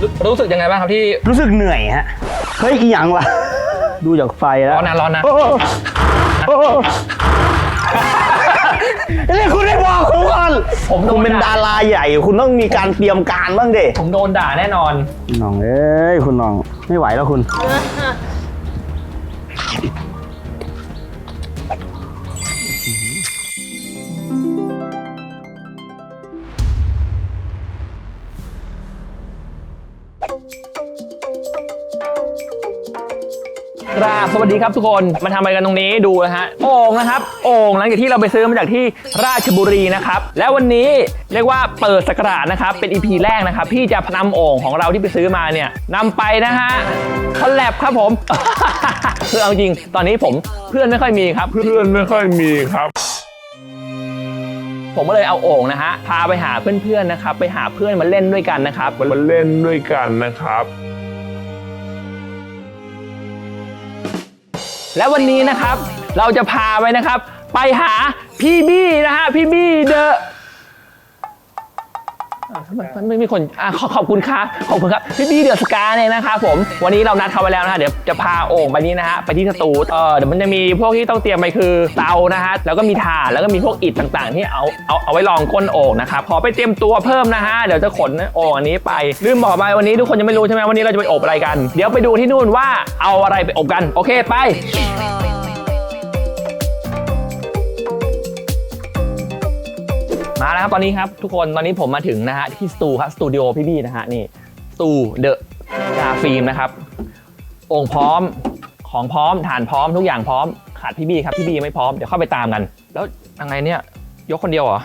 รู้รู้สึกยังไงบ้างครับที่รู้สึกเหนื่อยฮะ เฮ้ย อีหยังวะ ดูจากไฟแล้ว ร้อนนะร้อนนะ โอ้โหโอ้โหนี่คุณไม่บอกผมก่อนผมโดน คุณเป็นด่าดาราใหญ่ คุณต้องมีการเตรียมการบ้างดิผมโดนด่าแน่นอนน้องเอ้ย คุณน้อง ไม่ไหวแล้วคุณ กราบสวัสดีครับทุกคน มาทำอะไรกันตรงนี้ดูนะฮะ โอ่งนะครับ โอ่งหลังจากที่เราไปซื้อมาจากที่ราชบุรีนะครับ แล้ววันนี้เรียกว่าเปิดสกราชนะครับ เป็น EP แรกนะครับที่จะนำโอ่งของเราที่ไปซื้อมาเนี่ยนำไปนะฮะคอลแลบครับผม คือเอาจริง ตอนนี้ผมเพื่อนไม่ค่อยมีครับ เพื่อนไม่ค่อยมีครับผมก็เลยเอาโอ่งนะฮะ พาไปหาเพื่อนๆนะครับ ไปหาเพื่อนมาเล่นด้วยกันนะครับ มาเล่นด้วยกันนะครับ และวันนี้นะครับ เราจะพาไปนะครับ ไปหาพี่บี้นะฮะพี่บี้เดอะ อะทำไมมันไม่มีคนอะขอขอบคุณครับขอบคุณครับพี่บี้เดอะสกาเนี่ยนะครับผมวันนี้เรานัดเขาไปแล้วนะฮะเดี๋ยวจะพาโอ่งไปนี้นะฮะไปที่สตูเออเดี๋ยวมันจะมีพวกที่ต้องเตรียมไปคือเตานะฮะแล้วก็มีถ่านแล้วก็มีพวกอิฐต่างๆ ที่เอาเอาเอาไว้รองก้นโอ่งนะครับขอไปเตรียมตัวเพิ่มนะฮะเดี๋ยวจะขนโอ่งอันนี้ไปลืมบอกไปวันนี้ทุกคนยังไม่รู้ใช่ไหมวันนี้เราจะไปอบอะไรกัน เดี๋ยวไปดูที่นู่นว่าเอาอะไรไปอบกันโอเคไป มาแล้วครับตอนนี้ครับทุกคนตอนนี้ผมมาถึงนะฮะที่สตูครับสตูดิโอพี่บี้นะฮะนี่สตูเดอะกาฟิล์มนะครับองค์พร้อมของพร้อมฐานพร้อมทุกอย่างพร้อมขาดพี่บี้ครับพี่บี้ยังไม่พร้อมเดี๋ยวเข้าไปตามกัน แล้วยังไงเนี่ยยกคนเดียวเหรอ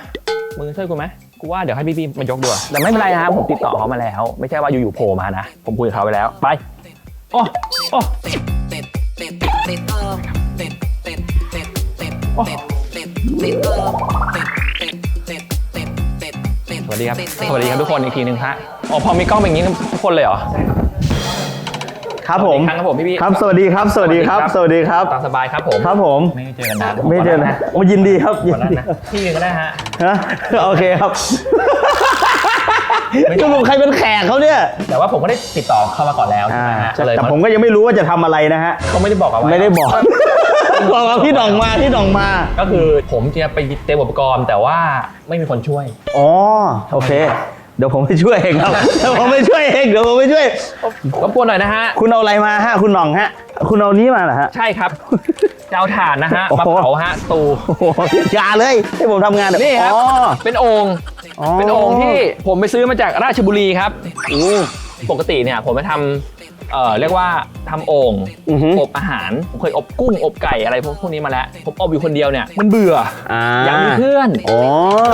มือช่วยกูไหมกูว่าเดี๋ยวให้พี่บี้มายกด้วยแต่ไม่เป็นไรนะครับผมติดต่อเขามาแล้ว ไม่ใช่ว่าอยู่ๆโผล่มานะผมคุยกับเขาไปแล้วไปโอ้โอ้โอ้ วัสดีครับ สวัสดีครับทุกคนอีกทีหนึ่งฮะอ๋อพอมีกล้องเป็นอย่างนี้ทุกคนเลยเหรอครับผมสวัสดีครับผมพี่บี้ครับ สวัสดีครับ สวัสดีครับ สวัสดีครับตามสบายครับผมครับผมไม่ได้เจอกันนานไม่เจอนะโอ้ยินดีครับยิก่อนนนั้นดีนะพี่หนึ่งก็ได้ฮะฮะโอเคครับสรุปใครเป็นแขกเขาเนี่ย แต่ว่าผมก็ได้ติดต่อเข้ามาก่อนแล้วใช่อ่าไหมฮะก็เลยแต่ผมก็ยังไม่รู้ว่าจะทำอะไรนะฮะเขาไม่ได้บอกเอาไว้ไม่ได้บอก บอกว่าพี่ดองมาพี่ดองมา ก็คือผมจะไปเตรียมอุปกรณ์ แต่ว่าไม่มีคนช่วย อ๋อโอเค เดี๋ยวผมไปช่วยเองครับเดี๋ยวผมไปช่วยเองเดี๋ยวผมไปช่วย รบกวนหน่อยนะฮะ คุณเอาอะไรมาฮะ คุณหน่องฮะ คุณเอานี้มาเหรอฮะ ใช่ครับเจ้าถ่านนะฮะโอ้มาโหเผาฮะตูโอ้โหอย่าเลยให้ผมทำงานเดี๋ยวนี่ครับ อ๋อเป็นโอ่งอ๋อเป็นโอ่งที่ผมไปซื้อมาจากราชบุรีครับอืมปกติเนี่ยผมไปทำ เอ่อเรียกว่าทำโอ่งอือฮึ อบอาหารผมเคยอบกุ้งอบไก่อะไรพวกพวกนี้มาแล้วผมอบอยู่คนเดียวเนี่ยมันเบื่ออ่าอยากมีเพื่อนอ๋อ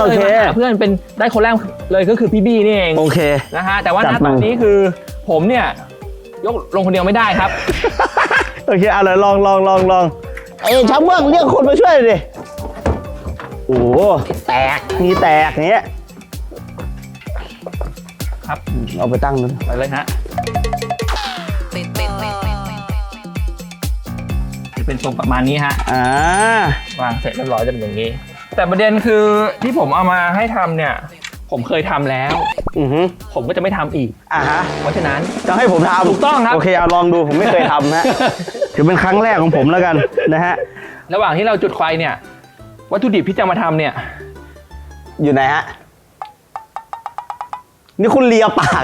โอเค ลยมาหาเพื่อนเป็นได้คนแรกเลยก็คือพี่บี้นี่เอง โอเค นะฮะแต่ว่าจัณบตอนมือนี้คือผมเนี่ย ยกลงคนเดียวไม่ได้ครับ โอเคเอาเลยลองลองลองลองเอ้ยช้างเมืองเรียกคนมาช่วยหน่อยดิโอ้โหแตกมีแตกเนี้ยครับ เอาไปตั้งนั้นไปเลยฮะ เป็นทรงประมาณนี้ฮะอ่าวางเสร็จเรียบร้อยจะเป็นอย่างนี้ แต่ประเด็นคือที่ผมเอามาให้ทำเนี่ย ผมเคยทำแล้วอือฮึผมก็จะไม่ทำอีกอ่าฮะเพราะฉะนั้นจะให้ผมทำถูกต้องครับโอเคเอาลองดูผมไม่เคยทำฮะถือเป็นครั้งแรกของผมแล้วกันนะฮะระหว่างที่เราจุดไฟเนี่ย วัตถุดิบที่จะมาทำเนี่ย อยู่ไหนฮะนี่คุณเลียปาก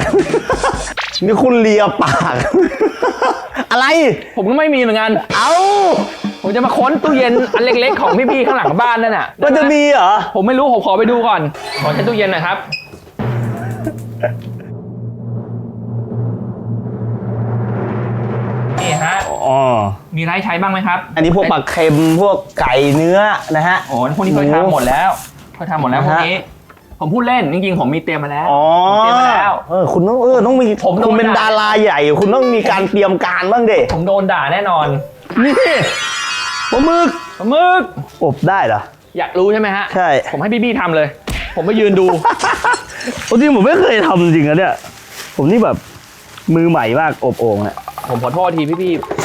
นี่คุณเลียปาก อะไร ผมก็ไม่มีเหมือนกัน เอ้า ผมจะมาค้นตู้เย็นอันเล็กๆของพี่ๆข้างหลังบ้านนั่นน่ะมันจะมีเหรอ ผมไม่รู้ ผมขอไปดูก่อน ขอใช้ตู้เย็นหน่อยครับ นี่ฮะ อ๋อ มีไรใช้บ้างไหมครับอันนี้พวกปลาเค็มพวกไก่เนื้อนะฮะ โอ้พวกนี้เคยทำหมดแล้วเคยทำหมดแล้วพวกนี้ ผมพูดเล่นจริงๆผมมีเตรียมมาแล้วอ๋อผมเตรียมมาแล้ว เออคุณต้องเออต้องมีผมโดนคุณเป็นด่า ดาราใหญ่ คุณต้องมีการเตรียมการบ้างเด็ผมโดนด่าแน่นอนนี่ปลาหมึกปลาหมึกอบได้เหรอ อยากรู้ใช่ไหมฮะใช่ ผมให้พี่ๆทำเลย ผมไปยืนดู โอ้จริงผมไม่เคยทำจริงนะเนี่ย ผมนี่แบบมือใหม่มากอบโอ่งอะผมขอโทษทีพี่ๆ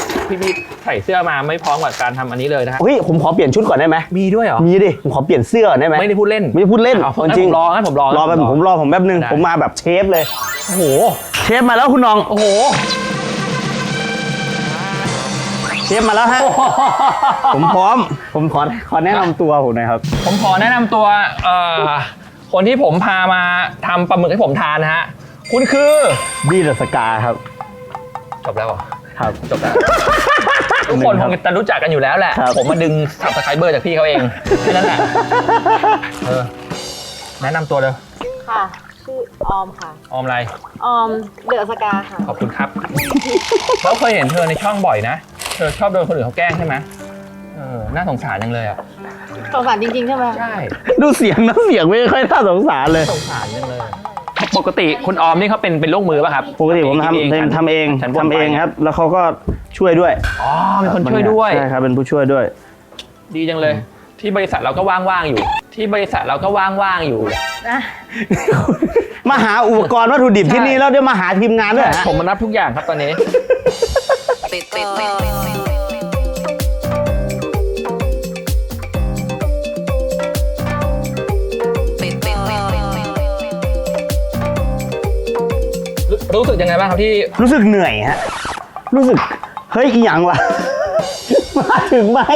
พี่ๆใส่เสื้อมาไม่พร้อมกับการทำอันนี้เลยนะฮะเฮ้ยผมขอเปลี่ยนชุดก่อนได้ไหมมีด้วยเหรอ มีดิผมขอเปลี่ยนเสื้อก่อนได้ไหมไม่ได้พูดเล่นไม่ได้พูดเล่นอ้าวจริงงั้นผมรองั้นผมรอรอไปงั้นผมรอผมแป๊บนึงได้ผมมาแบบเชฟเลย โอ้โห เชฟมาแล้วคุณน้อง โอ้โห เชฟมาแล้วฮะ ผมพร้อม ผมขอขอแนะนำตัวผมหน่อยครับ ผมขอแนะนำตัวเอ่อคนที่ผมพามาทำปลาหมึกให้ผมทานนะฮะ คุณคือ บี้เดอะสกาครับ จบแล้วเหรอ ครับจบแล้ว ทุกคนคงจะรู้จักกันอยู่แล้วแหละ ครับ ผมมาดึงสับสไครเบอร์จากพี่เขาเองแค่นั้นแหละเออแนะนำตัวเลยค่ะ ชื่อออมค่ะ ออมอะไร ออมเดอะสกาค่ะ ขอบคุณครับแล้วเคยเห็นเธอในช่องบ่อยนะ เธอชอบโดนคนอื่นเขาแกล้งใช่ไหมเออ น่าสงสารจังเลยอะ สงสารจริงๆ ใช่ไหม ใช่ ดูเสียงน้ำเสียงไม่ค่อยน่าสงสารเลย สงสารจังเลย ปกติคุณออมนี่เขาเป็นเป็นลูกมือป่ะครับปกติผมทำกินทำเองฉันบ่นทำเองไปครับ แล้วเขาก็ช่วยด้วยอ๋อเป็นคนช่วยด้วยใช่ครับเป็นผู้ช่วยด้วย ดีจังเลย ที่บริษัทเราก็ว่างๆอยู่ ที่บริษัทเราก็ว่างๆอยู่นะมาหาอุปกรณ์วัตถุดิบที่ใช่นี่แล้วเดี๋ยวมาหาทีมงานด้วยฮะผมมานับทุกอย่างครับตอนนี้รู้ รู้สึกยังไงบ้างครับที่รู้สึกเหนื่อยฮะ รู้สึก เฮ้ย อีหยังวะ มาถึงไม่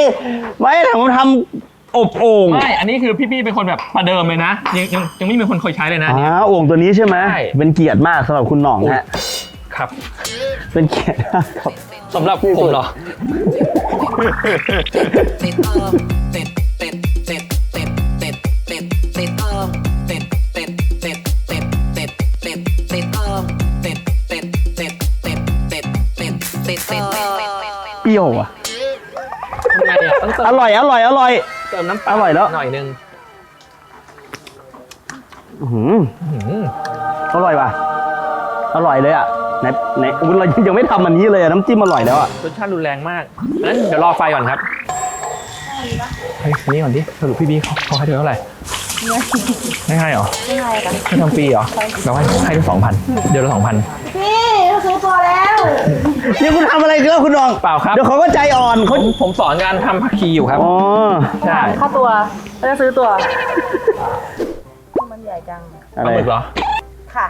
ไม่แต่ผมทำอบโอ่งไม่อันนี้คือพี่ๆเป็นคนแบบประเดิมเลยนะ ยังยังยังไม่มีคนเคยใช้เลยนะ อ่าโอ่งตัวนี้ใช่ไหมใช่ เป็นเกียรติมากสำหรับคุณหน่องฮะ ครับเป็นเกียรติมากครับ สำหรับผมเหรอ ติดเติมติดติดติด เปรี้ยวอะ ทำไงอะต้องเติอมร่อย อร่อย อร่อย เติมน้ำเปล่าอร่อยแล้ว หน่อยนึงอื้อหืออื้อหืออร่อยว่ะ อร่อยเลยอะไหนไหนอุ๊ยเรายังไม่ทำอันนี้เลยอะน้ำจิ้มอร่อยแล้วอะ รสชาติรุนแรงมากงั้นเดี๋ยวรอไฟก่อนครับเฮ้ยนี่ก่อนดิสรุปพี่บี้เขาเขาให้เธอเท่าไหร่ไม่ให้เหรอไม่ใช่กันให้ทำฟรีเหรอเราให้ให้ด้วยสองพันเดือนละสองพัน พี่เขาซื้อตัวแล้ว นี่คุณทำอะไรกันแล้วคุณน้องเปล่าครับ เดี๋ยวเขาก็ใจอ่อนผเขามผมสอนการทำผักชีอยู่ครับ อ๋อใช่ค่าตัวเขาจะซื้อตัว มันใหญ่จังปลาหมึกเหรอ ค่ะ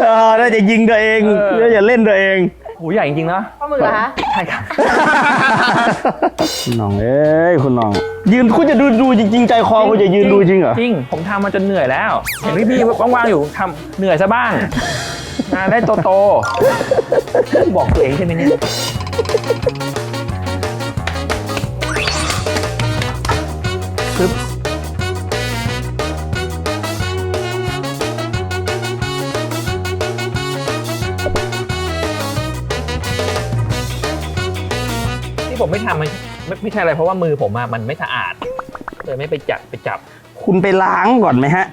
เออน่าจะยิงตัวเองเออ น่าจะเล่นตัวเอง หูใหญ่จริงๆนะปลาหมึกเหรอคะ ใช่ครับ คุณน้องเอ้ยคุณน้อง ยืนคุณจะดูดูจริงๆใจคอคุณจะยืนดูจริงเหรอจริง ผมทำมาจนเหนื่อยแล้ว เห็นพี่พี่ๆว่างๆอยู่ทำเหนื่อยซะบ้าง งานได้โตๆบอกตัวเองใช่ไหมเนี่ย ผมไม่ทำมันไม่ไม่ใช่อะไรเพราะว่ามือผมอะมันไม่สะอาดเลยไม่ไปจับไปจับ คุณไปล้างก่อนไหมฮะ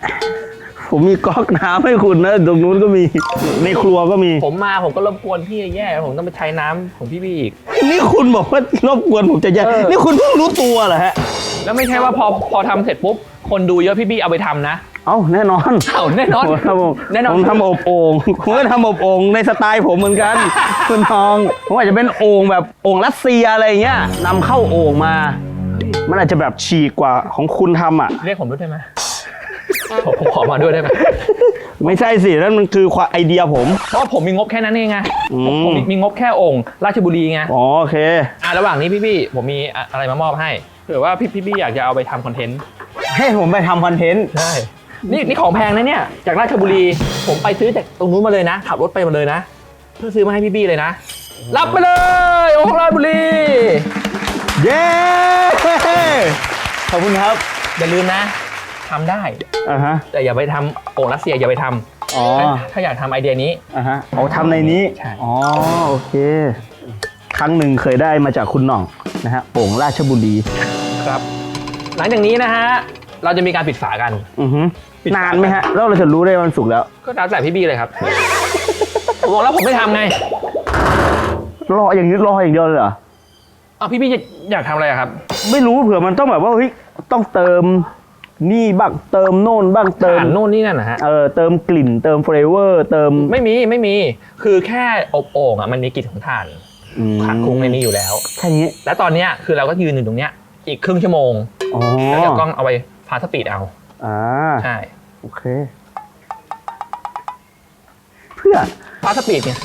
ผมมีก๊อกน้ำให้คุณนะตรงนู้นก็มีในครัวก็มี ผมมาผมก็รบกวนพี่แย่ผมต้องไปใช้น้ำของพี่พี่อีก นี่คุณบอกว่ารบกวนผมจะแย่เออ นี่คุณเพิ่งรู้ตัวเหรอฮะ แล้วไม่ใช่ว่าพอพอทำเสร็จปุ๊บ คนดูเยอะพี่พี่เอาไปทำนะ เอ้าแน่นอนเอ้าแน่นอนผมทำอบแน่นอน ผมทำอบโอ่งผมก็ทำอบโอ่งในสไตล์ผมเหมือนกัน คุณทองผมอาจจะเป็นโอ่งแบบโอ่งรัสเซียอะไรอย่างเงี้ยนำเข้าโอ่งมา มันอาจจะแบบฉีกกว่าของคุณทำอะ เรียกผมด้วยได้ไหมผมผมขอมาด้วยได้ไหมไม่ใช่สินั่นมันคือความไอเดียผม เพราะว่าผมมีงบแค่นั้นเองไงอืมผมผมมีมีงบแค่องค์ ราชบุรีไงอ๋อโอเค อะระหว่างนี้พี่พี่ผมมีอะอะไรมามอบให้เผื่อว่าพี่พี่พี่อยากจะเอาไปทำคอนเทนต์ ให้ผมไปทำคอนเทนต์ ใช่ นี่นี่ของแพงนะเนี่ย จากราชบุรี ผมไปซื้อจากตรงนู้นมาเลยนะ ขับรถไปมาเลยนะ เพื่อซื้อมาให้พี่พี่เลยนะ รับไปเลยองค์ราชบุรี เย้ ขอบคุณครับ อย่าลืมนะทำได้ อ่าฮะ แต่อย่าไปทำโอ่งรัสเซียอย่าไปทำอ๋อ ถ้าถ้าอยากทำไอเดียนี้ อ่าฮะเอาทำในนี้ ใช่ อ๋อ โอเค ครั้งหนึ่งเคยได้มาจากคุณหน่องนะฮะโป่งราชบุรี ครับ หลังจากนี้นะฮะ เราจะมีการปิดฝากัน อือฮึปิดฝา นานไหมฮะแล้วเราจะรู้ได้วันศุกร์แล้ว ก็แล้วแต่พี่บี้เลยครับ ผมบอกแล้วผมไม่ทำไงรออย่างนี้รออย่างเดียวเลยเหรอ อ้าวพี่บี้อยากทำอะไรอะครับ ไม่รู้เผื่อมันต้องแบบว่าเฮ้ยต้องเติมนี่บ้างเติมโน่นบ้างเติมอ่านโน่นนี่นั่นนะฮะ เออเติมกลิ่นเติมเฟลเวอร์ เติมไม่มีไม่มี คือแค่อบโอ่งอะมันมีกลิ่นของถ่านอืมขังคลุ้งในนี้อยู่แล้ว แค่นี้ และตอนเนี้ยคือเราก็ยืนอยู่ตรงเนี้ย อีกครึ่งชั่วโมงอ๋อแล้วเดี๋ยวกล้องเอาไปฟาสต์สปีดเอาอ่าใช่โอโอเค เพื่อฟาสปีดเนี่ย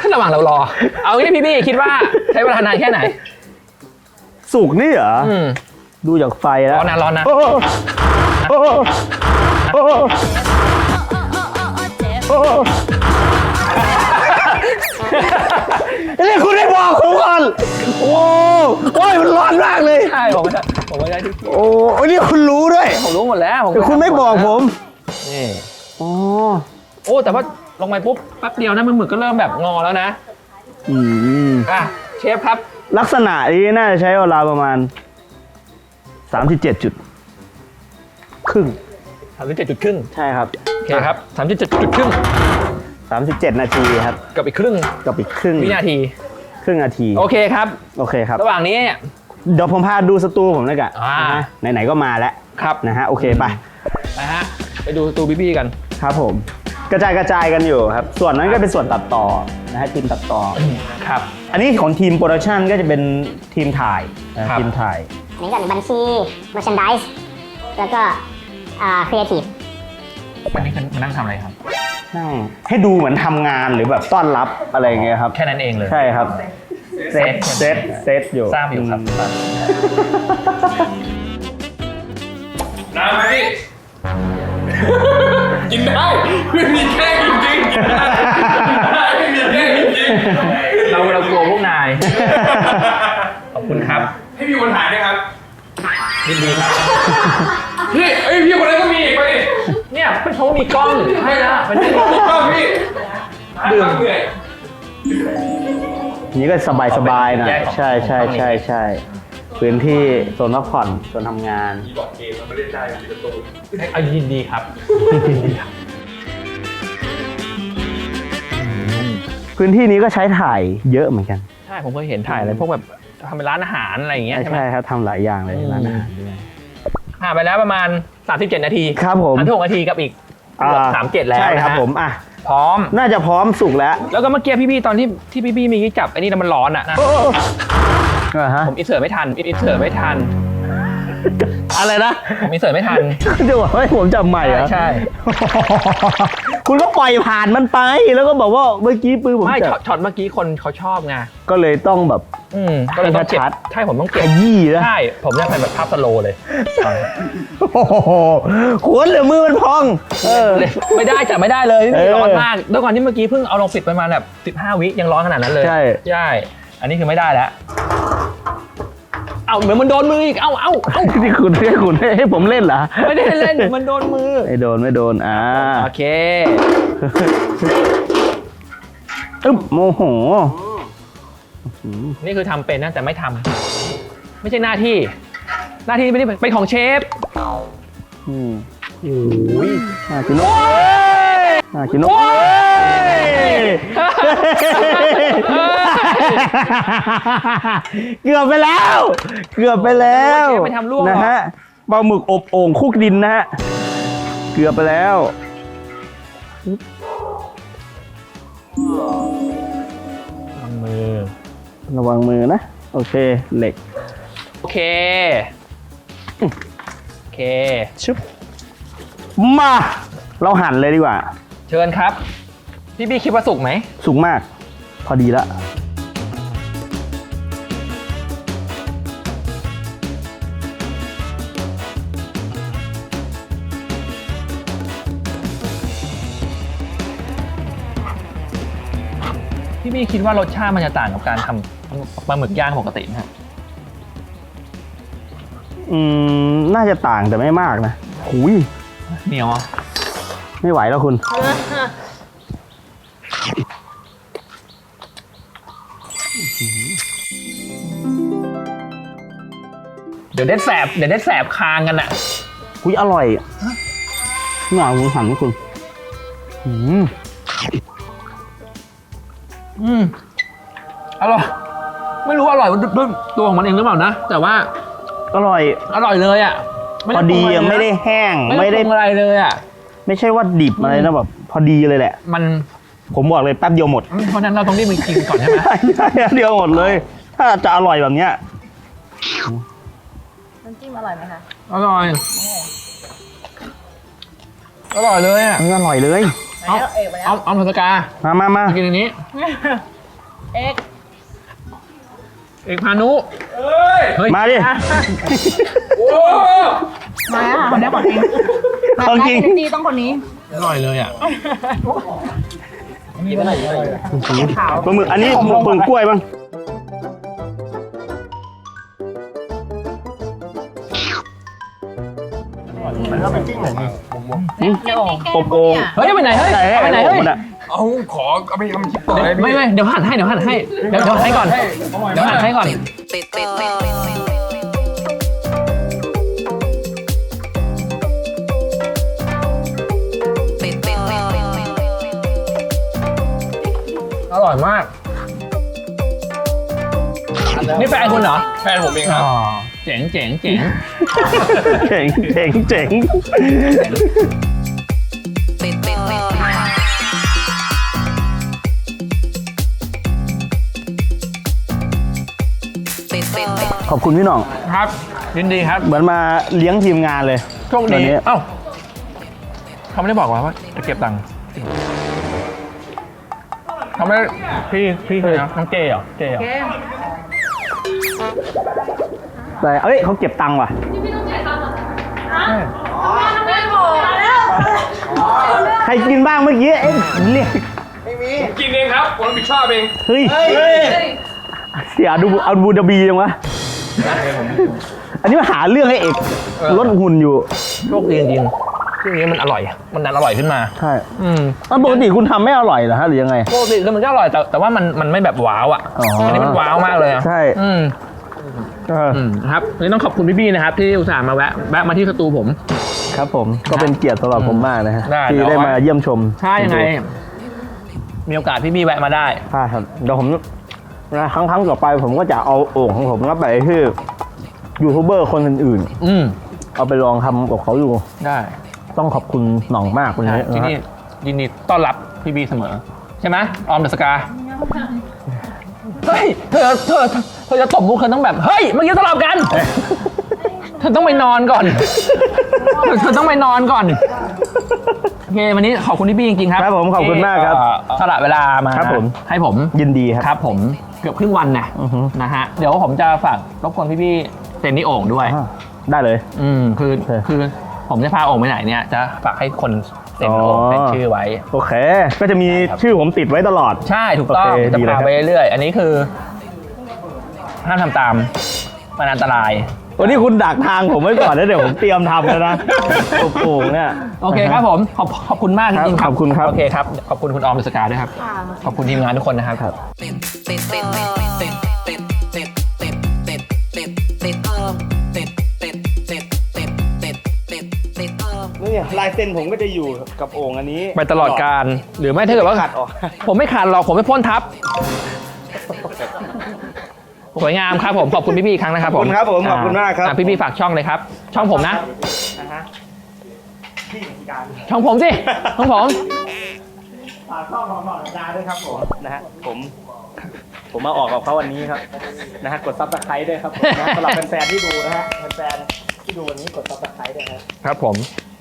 ขึ้นระหว่างเรารอ เอางี้พี่บี้คิดว่าใช้เวลานานแค่ไหนสุกนี่เหรออืมดูจากไฟแล้วร้อนนะร้อนนะโอ้โอ้โอ้โอ้โอ้ นี่คุณได้บอกผมก่อน โอ้โอ้ยมันร้อนมากเลย ใช่ผมไม่ได้ผมไม่ได้ที่โอ้โอ้นี่คุณรู้ด้วยผมรู้หมดแล้วผมแต่คุณไม่บอกผมนี่อ๋อโอ้แต่ว่าลงไปปุ๊บแป๊บเดียวนะมันหมึกก็เริ่มแบบงอแล้วนะอืมอะเชฟครับ ลักษณะนี้น่าจะใช้เวลาประมาณ 37จุด ครึ่งสามสิบเจ็ดจุดครึ่งใช่ครับ โอเคครับสามสิบเจ็ดจุดครึ่ง 37 นาทีครับกับอีกครึ่งกับอีกครึ่งวินาที ครึ่งนาที โอเคครับ โอเคครับ ระหว่างนี้เนี่ย เดี๋ยวผมพาดูสตูผมแล้วกันอ่า นะฮะไหนๆก็มาแล้วครับนะฮะโอเคไปนะฮะ ไปดูสตูพี่บี้กัน ครับผม กระจายกระจายกันอยู่ครับ ส่วนนั้นก็เป็นส่วนตัดต่อนะฮะทีมตัดต่อ ครับ อันนี้ของทีมโปรดักชันก็จะเป็นทีมถ่ายนะครับ ทีมถ่าย อันนี้ก็บัญชี merchandise แล้วก็อ่า creative อันนี้คือมานั่งทำอะไรครับ ใช่ให้ดูเหมือนทำงานหรือแบบต้อนรับอะไรอย่างเงี้ยครับ แค่นั้นเองเลยใช่ครับ เซตเซตเซตอยู่ทราบอยู่ครับน้ำไหมกินได้ไม่มีแค่จริงๆกินได้ไม่มีแค่จริงเราเรากลัวพวกนาย ขอบคุณครับๆให้พี่คนถ่ายด้วยครับยินดีครับพี่เอ้ยพี่คนนั้นก็มีอีกไปดิ เนี่ยเป็นเพราะว่ามีกล้องให้นะเป็นที่ก็พี่ดื่มเหนื่อยนี่ก็สบายสบายๆหน่อยแยกของใช่ใช่ใช่ใช่พื้นที่โซนพักผ่อนโซนทำงานบอกเกมมันไม่ได้ได้มีประตูเอายินดีครับยินดีครับ พื้นที่นี้ก็ใช้ถ่ายเยอะเหมือนกัน ใช่ผมเคยเห็นถ่ายอะไรพวกแบบทำเป็นร้านอาหารอะไรอย่างเงี้ยใช่ใช่ไหมใช่ครับทำหลายอย่างเลยอืมร้านอาหารด้วย ผ่านไปแล้วประมาณ 37 นาทีครับผม สามถึงหกนาทีกับอีกเกือบอ่สามเจ็ดแล้วใช่ครับนะฮะผมอะพร้อม น่าจะพร้อมสุกแล้วแล้วก็เมื่อกี้พี่ๆตอนที่ที่พี่ๆมีจับไอ้นี่แล้วมันร้อนอะนะ อ่าฮะผมอินเสิร์ตไม่ทันอินเสิร์ตไม่ทัน อะไรนะผมอินเสิร์ตไม่ทัน จะบอกให้ผมจับใหม่เหรอใช่ คุณก็ปล่อยผ่านมันไป แล้วก็บอกว่าเมื่อกี้ปืนผมไม่จัช็อบตช็อตเมื่อกี้คนเขาชอบไงก็เลยต้องแบบ อืมก็เลยต้องเก็บให้ชัดใช่ผมต้องขเก็บยี้นะใช่ผมจะเป็นแบบภาพสโลว์เลยโอ้โหขวนหรือมือมันพอง เออ ไม่ได้จับไม่ได้เลยเออร้อนมากด้วยก่อนที่เมื่อกี้เพิ่งเอาลงปิดประมาณแบบ 15 วิยังร้อนขนาดนั้นเลยใช่ใช่อันนี้คือไม่ได้แล้ว เอาเหมือนมันโดนมืออีก เอาเอาเอาที่คุณที่คุณให้ผมเล่นเหรอ ไม่ได้เล่น มันโดนมือ ไม่โดนไม่โดน อ่า โอเคอึ๊บโมโห นี่คือทำเป็นนะแต่ไม่ทำไม่ใช่หน้าที่ หน้าที่ไม่ได้เป็นของเชฟอืมโอ้ยน่ากินนกน่ากินนก เกือบไปแล้ว เกือบไปแล้วเชฟไม่ทำลวกหรอ นะฮะปลาหมึกอบโอ่งคลุกดินนะฮะเกือบไปแล้ววางมือ ระวังมือนะ โอเคเหล็กโอเค โอเคชุบมา เราหั่นเลยดีกว่า เชิญครับ พี่บี้คิดว่าสุกไหม สูงมาก พอดีละ พี่บี้คิดว่ารสชาติมันจะต่างกับการทำปลาหมึกย่างปกติไหมฮะอืมน่าจะต่างแต่ไม่มากนะหุยเหนียวอะไม่ไหวแล้วคุณ เดี๋ยวได้แสบเดี๋ยวได้แสบคางกันอะหุยอร่อยนี่หน่อยคุณหั่นให้คุณอืม อืมอร่อย ไม่รู้อร่อยด้วยตัวของมันเองหรือเปล่านะ แต่ว่าอร่อย อร่อยเลยอะพอดีอะไม่ได้แห้ง ไม่ไม่ได้ได้ปรุงอะไรเลยอะ ไม่ใช่ว่าดิบอะไรนะแบบพอดีเลยแหละ มันผมบอกเลยแป๊บเดียวหมดเพราะฉะนั้นเราต้องรีบไปกินก่อนใช่ไหมใช่ใช่เดียวหมดเลย ถ้าจะอร่อยแบบเนี้ย น้ำจิ้มอร่อยไหมคะอร่อย อร่อยเลยอะ มันอร่อยเลย เอาเอาเอาพัสกามามามากินอันนี้ เอ็กเอกพานุเอ้ยเฮ้ยมาดิโอ้มาค่ะคนนี้คนนี้ของจริงดีต้องคนนี้อร่อยเลยอะปลาหมึกอันนี้หมึกเปลือกกล้วยบ้าง อบโอ่งเฮ้ยไปไหนเฮ้ยเอาไปไหนเฮ้ยมันอะเอาขอเอาไปทำคลิปต่อเลยพี่ไม่ไม่เดี๋ยวหั่นให้เดี๋ยวหั่นให้เดี๋ยวเดี๋ยวหั่นให้ก่อนเดี๋ยวหั่นให้ก่อนติดติดติดติดติดติดติดอร่อยมาก นี่แฟนคุณเหรอ แฟนผมเองครับ เจ๋งเจ๋งเจ๋งเจ๋งเจ๋งเจ๋งติดติดติดติดติดติดขอบคุณพี่หน่อง ครับยินดีครับ เหมือนมาเลี้ยงทีมงานเลยโชควัดีนนี้เอ้าเขาไม่ได้บอกว่าจะเก็บตังค์เขาไม่ได้พี่พี่คือนะน้องเจเหรอเจเหรอ แต่เอ้ยเขาเก็บตังค์ว่ะใครกินบ้างเมื่อกี้เอ้ยเรียกผมกินเองครับผมรับผิดชอบเองเฮ้ย เสียดูเอาบูดาบีจังวะอันนี้มาหาเรื่องให้เอกลดหุ่นอยู่ โชคดีจริงๆช่วงนี้มันอร่อย มันดันอร่อยขึ้นมา ใช่อืมแล้วปกติคุณทำไม่อร่อยเหรอฮะหรือยังไงปกติคือมันก็อร่อยแต่แต่ว่ามันมันไม่แบบว้าวอะอ๋ออัอันนี้มันว้าวมากเลยอะใช่ อืมเอออืมครับวันนี้ต้องขอบคุณพี่บี้นะครับ ที่อุตส่าห์มาแวะแวะมาที่สตูผม ครับผมก็เป็นเกียรติสำหรับผมมากนะฮะได้ที่เดี๋ยวได้มาเยี่ยมชมถ้ายังไง มีโอกาสพี่บี้แวะมาได้ ใช่ครับเดี๋ยวผมนะครั้งครั้งต่อไปผมก็จะเอาโอ่งของผมแล้วไปที่ยูทูบเบอร์คนอื่นอืมๆเอาไปลองทำกับเขาดูได้ต้องขอบคุณหน่องมากวันนี้ที่นะนี่ฮะยินดีต้อนรับพี่บี้เสมอ ใช่ไหมออมเดอะสกา เฮ้ยเธอเธอเธอจะตบมุกเธอต้องแบบเฮ้ยเมื่อกี้สลับกัน เธอต้องไปนอนก่อน เธอต้องไปนอนก่อนโอเควันนี้ขอบคุณพี่บี้จริงๆครับครับผมขอบคุณมากครับที่เอ่อสละเวลามาครับผม ให้ผม ยินดีครับครับผมเกือบครึ่งวันนะอือฮึ นะฮะเดี๋ยวผมจะฝากรบกวนพี่บี้เซ็นนี่โอ่งด้วย อ่าได้เลย อืมคือโอเค คือผมจะพาโอ่งไปไหนเนี่ยจะฝากให้คนเซ็นโอ่งอ๋อเป็นชื่อไว้ โอเค ก็จะมีชื่อผมติดไว้ตลอด ใช่ถูกต้องโอเคจะดีเลยพาครับไปเรื่อยๆอันนี้คือ ห้ามทำตาม มันอันตราย วันนี้คุณดักทางผมไว้ก่อนแล้วเดี๋ยวผมเตรียมทำแล้วนะโอ้โหเนี่ย โอเคครับผม ขอบขอบคุณมากจริงๆครับขอบคุณครับ โอเคครับ ขอบคุณคุณออมเดอะสกาด้วยครับ ขอบคุณทีมงานทุกคนนะครับ อ้อมนี่ลายเส้นผมก็จะอยู่กับโอ่งอันนี้ไปตลอดการ หรือไม่ถ้าเกิดว่าขัดออก ผมไม่ขาดหรอกผมไม่พ่นทับ สวยงามครับผมขอบคุณพี่บี้อีกครั้งนะครับผมขอบคุณครับผมขอบคุณมากครับ อะพี่บี้ฝากช่องเลยครับ ช่องผมนะช่องผมสิช่องผม ฝากช่องของหน่อยดาด้วยครับผมนะฮะผม ผมมาออกกับเขาวันนี้ครับนะฮะกดซับสไครต์ด้วยครับผมนะสำหรับแฟนๆที่ดูนะฮะแฟนๆที่ดูวันนี้กดซับสไครต์ด้วยครับ ครับผม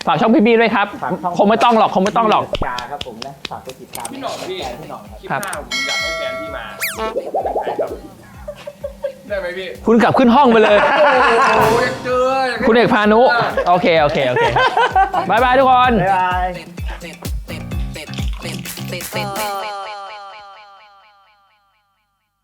ฝากช่องพี่บี้ด้วยครับ ฝากช่อง คงไม่ต้องหรอก คงไม่ต้องหรอก กาครับผมนะฝากกดติดตามพี่หน่องพี่ แฟนพี่หน่องครับ คลิปครับหน้าผมอยากให้แฟนพี่มา ได้ไหมพี่คุณกลับขึ้นห้องไปเลย โอ้ยเจออยากให้ คุณเอกพานุ โอเค โอเค โอเคบายบายทุกคน บ๊ายบาย ติดติดติดติดติดติดติด